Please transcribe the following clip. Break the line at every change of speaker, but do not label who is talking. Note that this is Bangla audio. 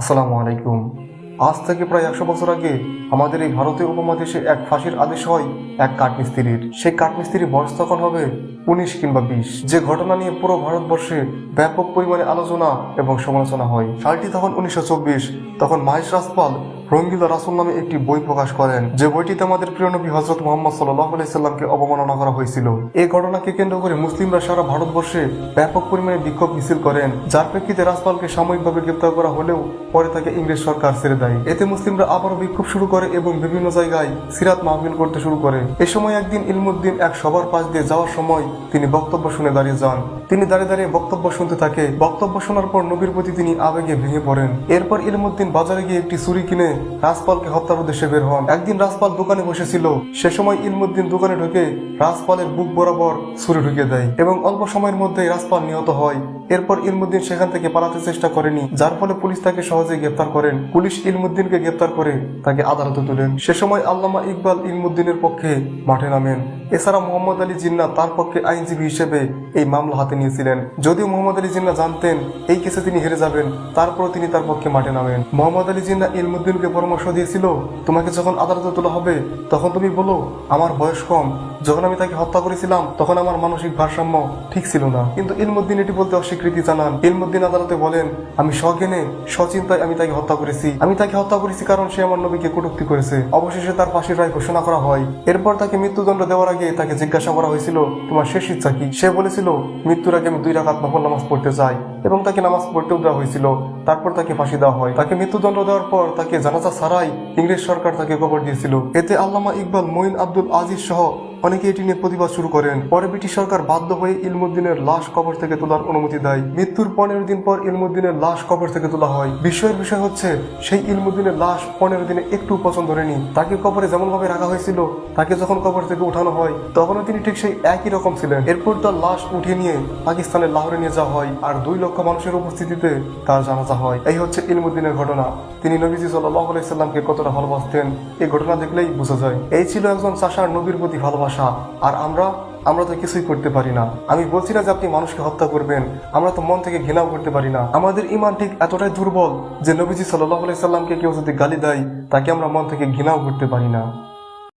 আসসালামু আলাইকুম। আজ থেকে প্রায় একশো বছর আগে আমাদের এই ভারতীয় উপমহাদেশে এক ফাঁসির আদেশ হয় এক কাঠমিস্ত্রির। সেই কাঠমিস্ত্রির বয়স তখন হবে উনিশ কিংবা বিশ। যে ঘটনা নিয়ে পুরো ভারতবর্ষে ব্যাপক পরিমাণে আলোচনা এবং সমালোচনা হয়। সালটি তখন উনিশশো চব্বিশ, তখন মাহেশ রাজপাল রঙ্গিলা রাসুল নামে একটি বই প্রকাশ করেন। যে বইটিতে আমাদের প্রিয় নবী হজরত মোহাম্মদ সাল্লাহ অবমাননা করা হয়েছিল। এই ঘটনাকে কেন্দ্র করে মুসলিমরা সারা ভারতবর্ষে ব্যাপক পরিমাণে বিক্ষোভ মিছিল করেন, যার প্রেক্ষিতে রাজপালকে সাময়িকভাবে গ্রেপ্তার করা হলেও পরে তাকে ইংরেজ সরকার ছেড়ে দেয়। এতে মুসলিমরা আবারও বিক্ষোভ শুরু করে এবং বিভিন্ন জায়গায় সিরাত মাহফিল করতে শুরু করে। এ সময় একদিন ইলমুদ্দিন এক সবার পাশ দিয়ে যাওয়ার সময় তিনি বক্তব্য শুনে দাঁড়িয়ে যান। তিনি দাঁড়িয়ে দাঁড়িয়ে বক্তব্য শুনতে থাকে। বক্তব্য শোনার পর নবীর প্রতি তিনি আবেগে ভেঙে পড়েন। এরপর ইলমুদ্দিন বাজারে গিয়ে একটি ছুরি কিনে রাজপালকে হত্যার উদ্দেশ্যে বের হন। একদিন রাজপাল দোকানে বসেছিল। সে সময় ইলমুদ্দিন দোকানে ঢুকে রাজপালের বুক বরাবর ছুরি ঢুকে দেয় এবং অল্প সময়ের মধ্যে রাজপাল নিহত হয়। এরপর ইলমুদ্দিন সেখান থেকে পালাতে চেষ্টা করেনি, যার ফলে পুলিশ তাকে সহজে গ্রেপ্তার করেন। পুলিশ ইলমুদ্দিনকে গ্রেপ্তার করে তাকে আদালতে তোলেন। সে সময় আল্লামা ইকবাল ইলমুদ্দিনের পক্ষে মাঠে নামেন। এছাড়া মোহাম্মদ আলী জিন্না তার পক্ষে আইনজীবী হিসেবে এই মামলা হাতে নিয়েছিলেন। যদিও মোহাম্মদ আলী জিন্না জানতেন এই কেসে তিনি হেরে যাবেন, তারপরও তিনি তার পক্ষে মাঠে নামেন। মোহাম্মদ আলী জিন্না ইলমুদ্দিনকে পরামর্শ দিয়েছিল, তোমাকে যখন আদালতে তোলা হবে, তখন তুমি বলো, আমার বয়স কম। যখন আমি তাকে হত্যা করেছিলাম, তখন আমার মানসিক ভারসাম্য ঠিক ছিল না। কিন্তু ইলমুদ্দিন এটি বলতে অস্বীকৃতি জানান। ইলমুদ্দিন আদালতে বলেন, আমি সজ্ঞানে সচিন্তায় আমি তাকে হত্যা করেছি। আমি তাকে হত্যা করেছি কারণ সে আমার নবীকে কটূক্তি করেছে। অবশেষে তার ফাঁসির রায় ঘোষণা করা হয়। এরপর তাকে মৃত্যুদণ্ড দেওয়ার তাকে জিজ্ঞাসা করা হয়েছিল, তোমার শেষ ইচ্ছা কি? সে বলেছিল, মৃত্যুর আগে আমি দুই রাকাত নফল নামাজ পড়তে চাই। এবং তাকে নামাজ পড়তেও দেওয়া হয়েছিল। তারপর তাকে ফাঁসি দেওয়া হয়। তাকে মৃত্যুদণ্ড দেওয়ার পর তাকে জানাজা ছাড়াই ইংরেজ সরকার তাকে কবর দিয়েছিল। এতে আল্লামা ইকবাল মঈন আব্দুল আজিজ সহ অনেকে এটি নিয়ে প্রতিবাদ শুরু করেন। পরে ব্রিটিশ সরকার বাধ্য হয়ে ইলমুদ্দিনের লাশ কবর থেকে তোলার অনুমতি দেয়। মৃত্যুর পনেরো দিন পর ইলমুদ্দিনের লাশ কবর থেকে তোলা হয়। বিষয়ের বিষয় হচ্ছে, সেই ইলমুদ্দিনের লাশ পনেরো দিনে একটু পছন্দ ধরেনি তাকে কবরে যেমন ভাবে রাখা হয়েছিল, তাকে যখন কবর থেকে উঠানো হয়, তখনও তিনি ঠিক সেই একই রকম ছিলেন। এরপর তার লাশ উঠিয়ে নিয়ে পাকিস্তানের লাহোরে নিয়ে যাওয়া হয়। আর দুই লক্ষ মানুষের উপস্থিতিতে তার জানাজা হয়। এই হচ্ছে ইলমুদ্দিনের ঘটনা। তিনি নবীজি সাল্লাহ আলাইসাল্লামকে কতটা ভালোবাসতেন এই ঘটনা দেখলেই বোঝা যায়। এই ছিল একজন চাষার নবীর প্রতি ভালোবাসা। আর আমরা আমরা তো কিছুই করতে পারি না। আমি বলছি না যে আপনি মানুষকে হত্যা করবেন। আমরা তো মন থেকে ঘৃণাও করতে পারি না। আমাদের ইমান ঠিক এতটাই দুর্বল যে নবীজি সাল্লাহ আলাইসাল্লামকে কেউ যদি গালি দেয়, তাকে আমরা মন থেকে ঘৃণাও করতে পারি না।